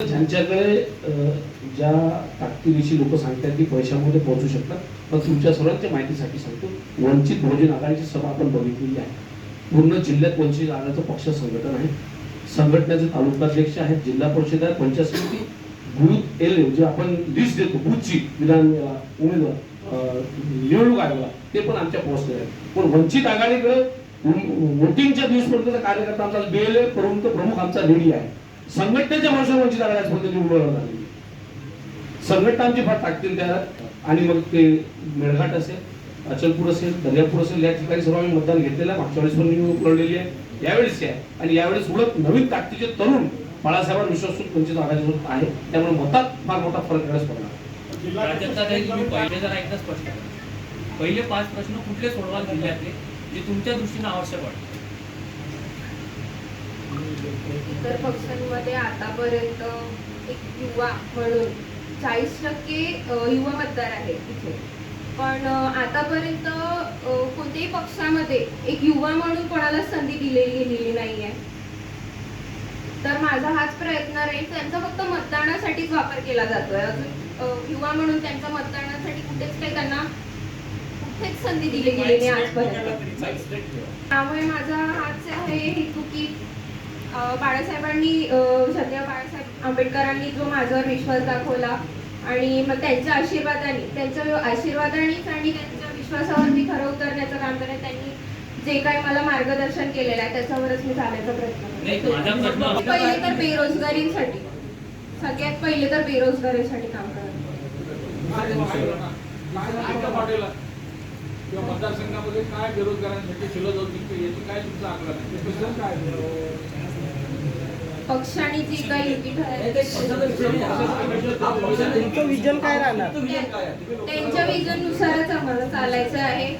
ज्यांच्याकडे ज्या ताकदीविषयी लोक सांगतात की पैशामध्ये पोहोचू शकतात पण तुमच्या सर्वांच्या माहितीसाठी सांगतो वंचित बहुजन आघाडीची सभा आपण बघितलेली आहे. पूर्ण जिल्ह्यात वंचित आघाडीचं पक्ष संघटन आहे. संघटनेचे तालुकाध्यक्ष आहेत जिल्हा परिषद आहे पंचायत समिती. बूथ एल जे आपण लिस्ट देतो बूथची विधान उमेदवार निवडणूक आयोगाला ते पण आमच्या पोहोचले आहेत. पण वंचित आघाडीकडे वोटिंगच्या दिवसपर्यंत कार्यकर्ता आमचा बेल परंतु प्रमुख आमचा लेडी आहे संघटनेच्या भाषेवर वंचित आघाडी निवडून आली संघटना आमची फार ताकदील त्या आणि मग ते मेळघाट असेल अचलपूर असेल दर्यापूर असेल या ठिकाणी सर्व आम्ही मतदान घेतलेलं आहे. मागच्या वेळेस पण निवडणूक लढलेली आहे. यावेळेस आहे आणि यावेळेस उलट नवीन ताकदीचे तरुण बाळासाहेबांवर विश्वास वंचित आघाडीसोबत आहे त्यामुळे मतात फार मोठा फरक येण्यास पडणार प्राजक्ता ताई, तुम्ही पहिले जरा एकदा स्पष्ट करा. पहिले पाच प्रश्न कुठले सोडवाल जिल्ह्यातले जे तुमच्या दृष्टीने आवश्यक वाटतं? इतर पक्षांमध्ये आतापर्यंत एक युवा म्हणून चाळीस टक्के युवा मतदार आहे इथे. पण आतापर्यंत कोणत्याही पक्षामध्ये एक युवा म्हणून कोणाला संधी दिलेली गेलेली नाहीये. तर माझा हाच प्रयत्न राहील त्यांचा फक्त मतदानासाठीच वापर केला जातोय. अजून युवा म्हणून त्यांच्या मतदानासाठी कुठेच काही त्यांना कुठेच संधी दिली गेली नाही आजपर्यंत. त्यामुळे माझा हाच आहे हेतू की बाळासाहेबांनी सध्या बाळासाहेब आंबेडकरांनी जो माझ्यावर विश्वास दाखवला आणि मग त्यांच्या आशीर्वादाने त्यांच्या आशीर्वादानेच आणि त्यांच्या विश्वासावरती खरं उतरण्याचं काम करत त्यांनी जे काही मला मार्गदर्शन केलेलं आहे त्याच्यावरच मी जाण्याचा प्रयत्न पहिले तर बेरोजगारीसाठी. सगळ्यात पहिले तर बेरोजगारीसाठी काम करत. काय मतदारसंघामध्ये काय बेरोजगारांसाठी जाऊ शकतं याची काय तुमचा आग्रह आहे? काय पक्षाने जी काही युती ठरवली तुमचं विजन काय राहणार? त्यांच्या विजन नुसारच आम्हाला चालायचं आहे.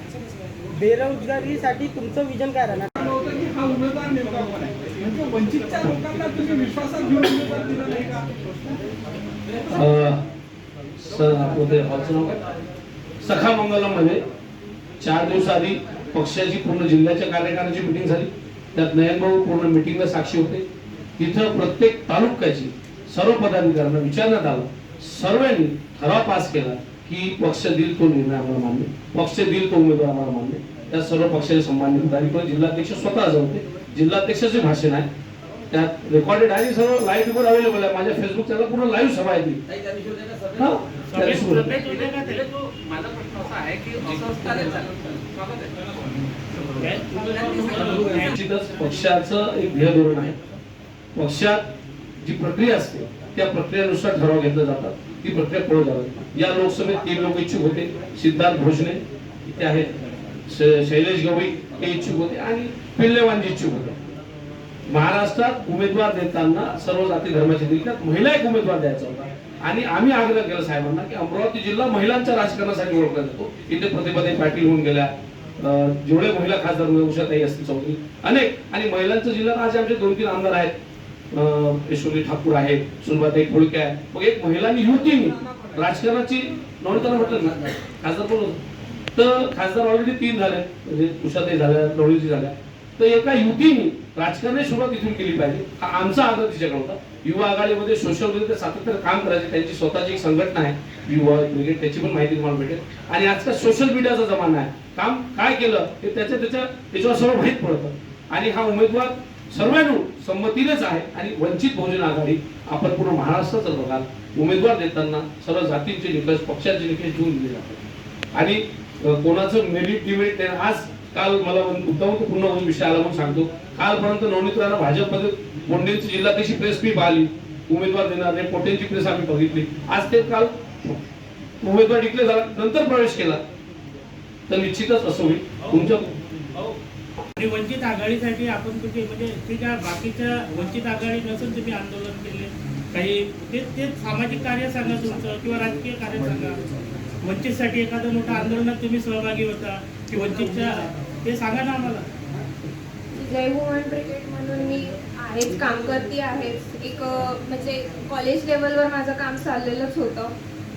बेरोजगारीसाठी तुमचं विजन काय राहणार? हा उमेदवार नेमका कोण आहे? म्हणजे वंचितच्या लोकांना तुम्ही विश्वासात घेऊन उमेदवार दिला नाही का? अ, सर आपलं ते हॉलचं नाव काय? सखा मंगलममध्ये चार दिवस आधी पक्षाची पूर्ण जिल्ह्याच्या कार्यकारिणीची मिटिंग झाली. त्यात नयनभाऊ पूर्ण मिटिंगला साक्षी होते. तिथं प्रत्येक तालुक्याची सर्व पदाधिकाऱ्यांना विचारण्यात आलं. सर्वांनी ठराव पास केला की पक्ष देईल तो निर्णय आम्हाला मान्य. पक्ष देईल तो उमेदवार आम्हाला मान्य. त्या सर्व पक्षाचे सन्मान्य पदाधिकारी जिल्हाध्यक्ष स्वतः होते जिल्हाध्यक्षाचे भाषण आहे. त्यात रेकॉर्डेड आहे सर्व लाईव्ह वर अवेलेबल आहे. माझ्या फेसबुक चॅनल पूर्ण लाईव्ह सभा आहे ती. हा, निश्चितच पक्षाचं एक ध्येय धोरण आहे. पक्षात जी प्रक्रिया असते त्या प्रक्रियेनुसार ठराव घेतले जातात. ती प्रक्रिया पुढे जातात. या लोकसभेत तीन लोक इच्छुक होते. सिद्धार्थ भोसले इथे आहेत शैलेश गवई हे इच्छुक होते आणि पिल्लेवांजी इच्छुक होते. महाराष्ट्रात उमेदवार देताना सर्व जाती धर्माचे दिल्यात महिला एक उमेदवार द्यायचा होता. आणि आम्ही आग्रह केला साहेबांना की अमरावती जिल्हा महिलांच्या राजकारणासाठी ओळखला जातो. इथे प्रतिभाताई पाटील होऊन गेल्या. अं, जेवढे महिला खासदार उषाताई असतील चौधरी अनेक. आणि महिलांचा जिल्हा आज आमचे दोन तीन आमदार आहेत. यशोरी ठाकूर आहेत सुनबाताई खोळके आहे. मग एक महिलांनी युवतींनी राजकारणाची नवनीताला म्हटलं ना खासदार पण तर खासदार ऑलरेडी तीन झाले म्हणजे उषाताई झाल्या नवनीती झाल्या. तर एका युतीने राजकारणाची सुरुवात इथून केली पाहिजे. हा आमचा आग्रह तिच्याकडे होता. युवा आघाडीमध्ये सोशल मीडिया सातत्यानं काम करायचे. त्यांची स्वतःची एक संघटना आहे. युवा ब्रिगेड त्याची पण माहिती तुम्हाला भेटेल. आणि आजकाल सोशल मीडियाचा जमाना आहे. काम काय केलं हे त्याच्या त्याच्या त्याच्यावर सर्व माहीत पडतं. आणि हा उमेदवार सर्वांनी संमतीनेच आहे आणि वंचित बहुजन आघाडी आपण पूर्ण महाराष्ट्राचा बघाल. उमेदवार देताना सर्व जातींचे निकष पक्षाचे निकष घेऊन दिले जातात. आणि कोणाचं मेरिट डिमेरिट आज काल मला उत्तम पूर्ण विषय आला म्हणून सांगतो. कालपर्यंत नवनीत राणा भाजपमध्ये बोंडेंची जिल्हाध्यक्ष प्रेस मी पाहिली. उमेदवार देणार नाही पोटेंची प्रेस आम्ही बघितली. आज ते काल उमेदवार डिक्लेअर झाला नंतर प्रवेश केला. तर निश्चितच असं होईल. तुमच्या आणि वंचित आघाडीसाठी आपण कुठे म्हणजे ठीक आहे बाकीच्या वंचित आघाडी नसून तुम्ही आंदोलन केले काही ते ते सामाजिक कार्य सांगा तुमचं किंवा राजकीय कार्य सांगा. वंचितसाठी एखादं मोठं आंदोलनात तुम्ही सहभागी होता की वंचितच्या ते सांगा ना आम्हाला. जय वुमन ब्रिगेड म्हणून मी आहेच काम करते आहेच. एक म्हणजे कॉलेज लेवलवर माझं काम चाललेलंच होतं.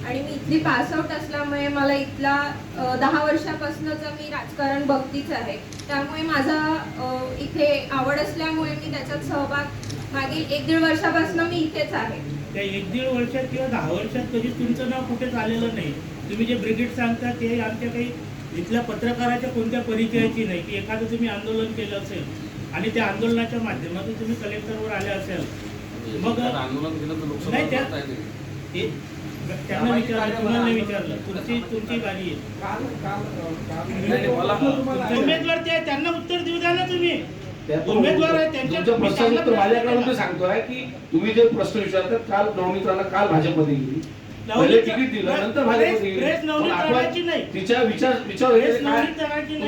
आणि मी इथली पासआउट असल्यामुळे मला इथला दहा वर्षापासूनच मी राजकारण बघतीच आहे. त्यामुळे माझा इथे आवड असल्यामुळे मी त्याच्यात सहभाग मागील एक दीड वर्षापासून मी इथेच आहे. त्या एक दीड वर्षात किंवा दहा वर्षात कधीच तुमचं नाव कुठेच आलेलं नाही. तुम्ही जे ब्रिगेड सांगता ते आमच्या काही इथल्या पत्रकाराच्या कोणत्या परिचयाची नाही की एखादं तुम्ही आंदोलन केलं असेल आणि त्या आंदोलनाच्या माध्यमातून तुम्ही कलेक्टरवर आले असेल. मग आंदोलन केलं तर नाही, त्या- त्यांना विचारलं तुम्हाला विचारलं तुमची तुमची गाडी आहे. उमेदवार ते आहे, त्यांना उत्तर देऊ द्या ना तुम्ही. उमेदवार आहे त्यांच्या माझ्याकडून ते सांगतोय की तुम्ही जे प्रश्न विचारतात काल नवनीताला काल भाजपमध्ये गेली. तिकीट दिलं नंतर भाजपमध्ये. तिच्या विचार विचार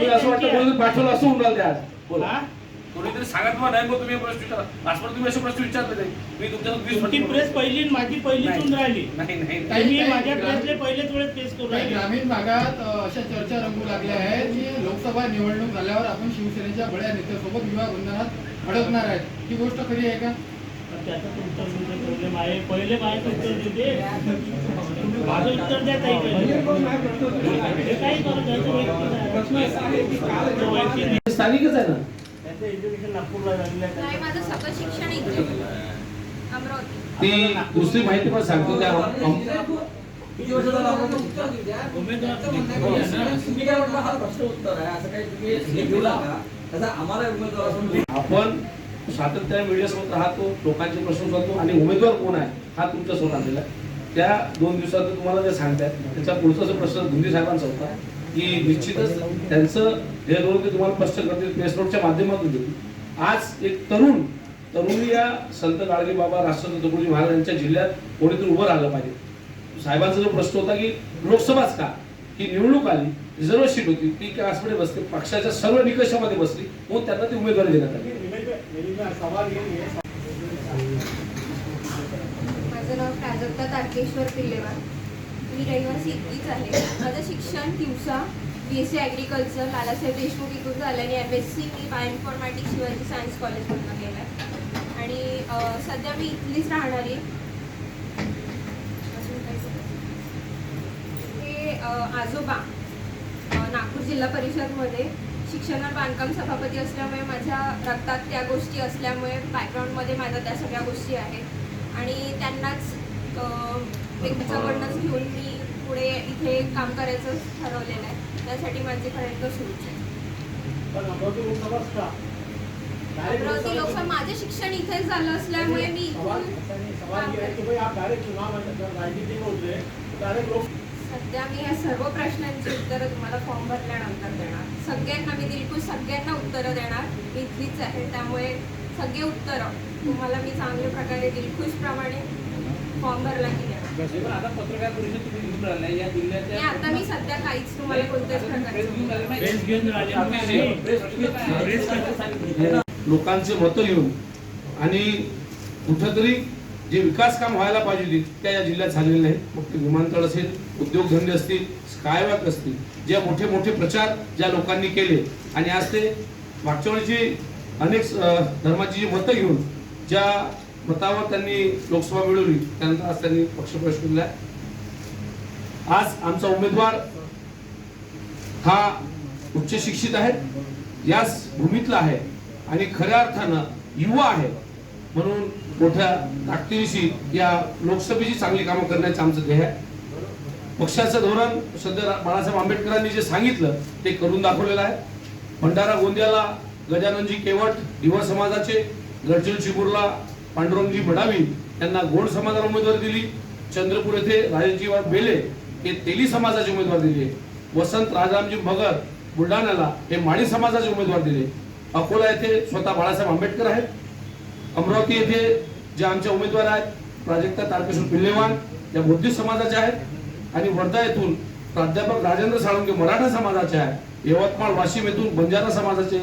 असं वाटतं पाठवलं असं होऊन राहिलं आज. बोला? कोणीतरी सांगत मला नाही मग तुम्ही प्रश्न विचारा. आजपर्यंत तुम्ही असे प्रश्न विचारले नाही. मी तुमच्या तुमची प्रेस पहिली आणि माझी पहिलीच राहिली. नाही नाही. काही- माझ्या प्रेसले पहिलेच वेळेस पेश करू काही राहिले. ग्रामीण भागात अ, अशा चर्चा रंगू लागल्या आहेत की लोकसभा निवडणूक झाल्यावर आपण शिवसेनेच्या बड्या नेत्यासोबत विवाह बंधनात अडकणार आहेत. ही गोष्ट खरी आहे का? तर त्याचा तुमचा तुमचा प्रॉब्लेम आहे. पहिले बाहेर उत्तर देऊ दे माझं उत्तर द्या ताई पहिले. हे काही करू त्याचं वैयक्तिक आहे. नाही. स्थानिकच आहे ना? त्याचं एज्युकेशन नागपूरला झालेलं आहे. नाही माझं सगळं शिक्षण इथे. अमरावती. ती दुसरी माहिती पण सांगतो त्या अम- उमेदवार तुम्ही काय म्हटलं हा. प्रश्न उत्तर आहे असं काही तुम्ही हे घेऊ नका तसं आम्हाला उमेदवार असून आपण सातत्याने मीडिया सोबत राहतो लोकांचे प्रश्न करतो आणि उमेदवार कोण आहे हा तुमच्यासमोर आलेला आहे. त्या दोन दिवसात तुम्हाला जे सांगतायत त्याचा पुढचा जो प्रश्न धुंदी साहेबांचा होता की निश्चितच त्यांचं हे रोल ते तुम्हाला स्पष्ट करतील प्रेस नोटच्या माध्यमातून देतील. आज एक तरुण तरुणी या संत गाडगे बाबा राष्ट्रसंत तुकडोजी महाराज यांच्या जिल्ह्यात कोणीतरी उभं राहिलं पाहिजे. साहेबांचा जो प्रश्न होता की लोकसभाच का? ही निवडणूक आली रिझर्व सीट होती ती कासमध्ये बसते पक्षाच्या सर्व निकषामध्ये बसली म्हणून त्यांना ती उमेदवारी देण्यात आली. माझं नाव प्राजक्ता तारकेश्वर पिल्लेवार. मी रहिवासी इतकीच आहे. माझं शिक्षण दिवसा B S C agriculture Lalasaheb Deshmukh इथून झालं आणि एम एस सी मी बायोइन्फॉर्मॅटिक्स शिवाजी सायन्स कॉलेजमधून केलं आहे आणि सध्या मी इथलीच राहणारी आहे. हे आजोबा नागपूर जिल्हा परिषदमध्ये शिक्षणावर बांधकाम सभापती असल्यामुळे माझ्या रक्तात त्या गोष्टी असल्यामुळे बॅकग्राऊंडमध्ये माझ्या त्या सगळ्या गोष्टी आहेत. आणि त्यांनाच व्यक्तीच्याकडनंच घेऊन मी पुढे इथे काम करायचं ठरवलेलं आहे. त्यासाठी माझे प्रयत्न सुरूच आहे. अमरावती लोकसभा माझे शिक्षण इथेच झालं असल्यामुळे मी सवाल इथून सवाल ये कि भाई आप डायरेक्ट चुनाव में राजनीति में उतरे डायरेक्ट लोक सध्या मी या सर्व प्रश्नांची उत्तरं तुम्हाला फॉर्म भरल्यानंतर देणार. सगळ्यांना मी दिलखुश सगळ्यांना उत्तरं देणार. मी इथलीच आहे त्यामुळे सगळे उत्तरं तुम्हाला मी चांगल्या प्रकारे दिलखुश प्रमाणे फॉर्म भरला आता मी सध्या काहीच तुम्हाला कोणत्याच लोकांचे मतं घेऊन आणि कुठंतरी जे विकास काम व्हायला पाहिजे होती त्या या जिल्ह्यात झालेले नाही. मग ते विमानतळ असेल उद्योगधंदे असतील स्कायवॉक असतील जे मोठे मोठे प्रचार ज्या लोकांनी केले आणि आज ते मागच्या वेळेची अनेक धर्माची जी मतं घेऊन ज्या मतावर त्यांनी लोकसभा मिळवली. त्यानंतर आज त्यांनी पक्षप्रवेश केलेला आहे. आज आमचा उमेदवार हा उच्च शिक्षित आहे. याच भूमीतला आहे. आणि खऱ्या अर्थानं युवा आहे. म्हणून मोठ्या ताकदीशी या लोकसभेची चांगली कामं करण्याचं आमचं ध्येय आहे. पक्षाचं धोरण सध्या बाळासाहेब आंबेडकरांनी जे सांगितलं ते करून दाखवलेलं आहे. भंडारा गोंदियाला गजाननजी केवट युवा समाजाचे गडचिरोली चिमूरला पांडुरंगजी भडावी यांना गोंड समाजाला उमेदवार दिली. चंद्रपूर येथे राजेजी बेले हे तेली समाजाचे उमेदवार दिले. वसंत राजारामजी मगर बुलढाण्याला हे माळी समाजाचे उमेदवार दिले. अकोला येथे स्वतः बाळासाहेब आंबेडकर आहेत. अमरावती येथे जे आमचे उमेदवार आहेत प्राजक्ता तारकेश्वर पिल्लेवान या बुद्धिस्ट समाजाचे आहेत. आणि वर्धा येथून प्राध्यापक राजेंद्र साळुंके मराठा समाजाचे आहे यवतमाळ वाशिम येथून बंजारा समाजाचे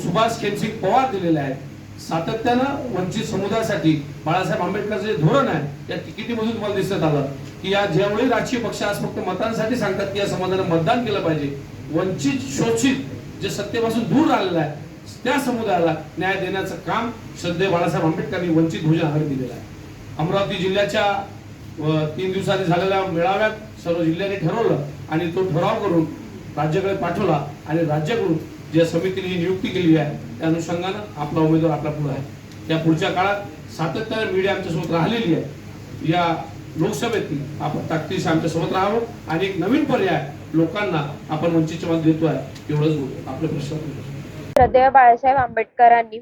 सुभाष खेमसिंग पवार दिलेले आहेत. सातत्यानं वंचित समुदायासाठी बाळासाहेब आंबेडकरचं जे धोरण आहे या तिकिटीमधून तुम्हाला दिसत आलं की या ज्यावेळी राजकीय पक्ष आज फक्त मतांसाठी सांगतात की या समाजानं मतदान केलं पाहिजे वंचित शोषित जे सत्तेपासून दूर राहिलेलं आहे त्या समुदायाला न्याय देण्याचं काम श्रद्धे बाळासाहेब आंबेडकरांनी वंचित भोजन हर दिलेलं आहे. अमरावती जिल्ह्याच्या तीन दिवसांनी झालेल्या मेळाव्यात सर्व जिल्ह्यांनी ठरवलं आणि तो ठराव करून राज्याकडे पाठवला आणि राज्याकडून ज्या समितीने नियुक्ती केली आहे त्या अनुषंगानं आपला उमेदवार आपला पुढे आहे. त्या पुढच्या काळात सातत्याने मीडिया आमच्यासोबत राहिलेली आहे. या लोकसभेतील आपण ताकदीशी आमच्यासोबत राहावं आणि एक नवीन पर्याय लोकांना आपण वंचितच्या देतो आहे एवढंच बोलतो आपले प्रश्न श्रद्धेय बाळासाहेब आंबेडकरांनी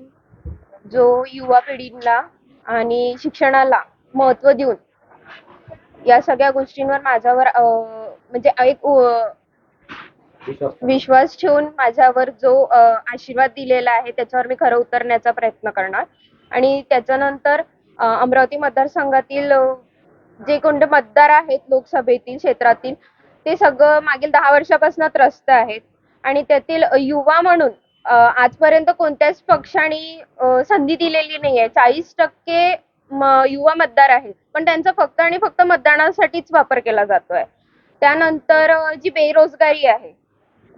जो युवा पिढीला आणि शिक्षणाला महत्त्व देऊन या सगळ्या गोष्टींवर माझ्यावर अं, म्हणजे एक विश्वास ठेवून माझ्यावर जो अं, आशीर्वाद दिलेला आहे त्याच्यावर मी खरं उतरण्याचा प्रयत्न करणार. आणि त्याच्यानंतर अं, अमरावती मतदारसंघातील अं, जे कोणते मतदार आहेत लोकसभेतील क्षेत्रातील ते सगळं मागील दहा वर्षापासून त्रस्त आहेत. आणि त्यातील युवा म्हणून आजपर्यंत कोणत्याच पक्षाने संधी दिलेली नाही आहे चाळीस टक्के म- युवा मतदार आहेत. पण त्यांचा फक्त आणि फक्त मतदानासाठीच वापर केला जातोय. त्यानंतर जी बेरोजगारी आहे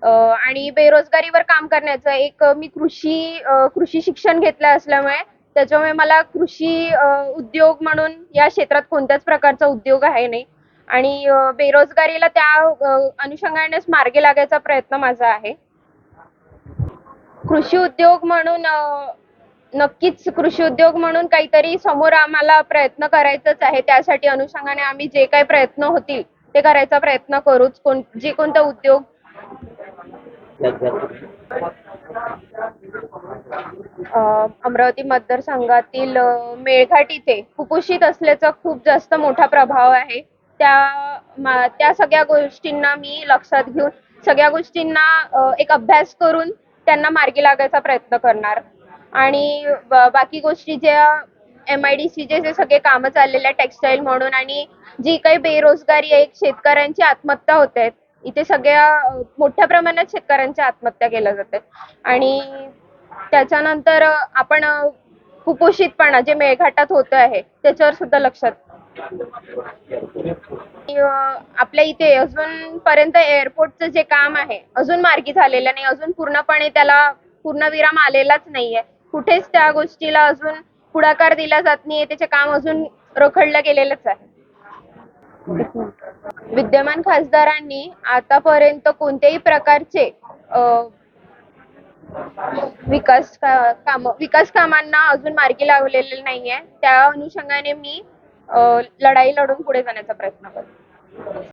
आणि बेरोजगारीवर काम करण्याचं एक मी कृषी कृषी शिक्षण घेतलं असल्यामुळे त्याच्यामुळे मला कृषी उद्योग म्हणून या क्षेत्रात कोणत्याच प्रकारचा उद्योग आहे नाही. आणि बेरोजगारीला त्या अनुषंगानेच मार्गे लागायचा प्रयत्न माझा आहे. कृषी उद्योग म्हणून नक्कीच कृषी उद्योग म्हणून काहीतरी समोर आम्हाला प्रयत्न करायचंच आहे. त्यासाठी अनुषंगाने आम्ही जे काही प्रयत्न होतील ते करायचा प्रयत्न करूच. कोण जे कोणता उद्योग अमरावती मतदारसंघातील मेळघाट इथे कुपोषित असल्याचा खूप जास्त मोठा प्रभाव आहे. त्या त्या सगळ्या गोष्टींना मी लक्षात घेऊन सगळ्या गोष्टींना एक अभ्यास करून त्यांना मार्गी लागायचा प्रयत्न करणार. आणि बाकी गोष्टी ज्या एम आय डी सीचे जे सगळे कामं चाललेले आहेत टेक्सटाईल म्हणून आणि जी काही बेरोजगारी आहे शेतकऱ्यांची आत्महत्या होत आहेत इथे सगळ्या मोठ्या प्रमाणात शेतकऱ्यांच्या आत्महत्या केल्या जातात आणि त्याच्यानंतर आपण कुपोषितपणा जे मेळघाटात होत आहे त्याच्यावर सुद्धा लक्षात आपल्या इथे अजूनपर्यंत एअरपोर्टचं जे काम आहे अजून मार्गी झालेलं नाही अजून पूर्णपणे त्याला पूर्णविराम आलेलाच नाहीये. कुठेच त्या गोष्टीला अजून पुढाकार दिला जात नाहीये त्याचे काम अजून रखडलं गेलेलंच आहे. विद्यमान खासदारांनी आतापर्यंत कोणत्याही प्रकारचे विकास काम विकास कामांना अजून मार्गी लावलेले नाहीये. त्या अनुषंगाने मी लढाई लढून पुढे जाण्याचा प्रयत्न करतो.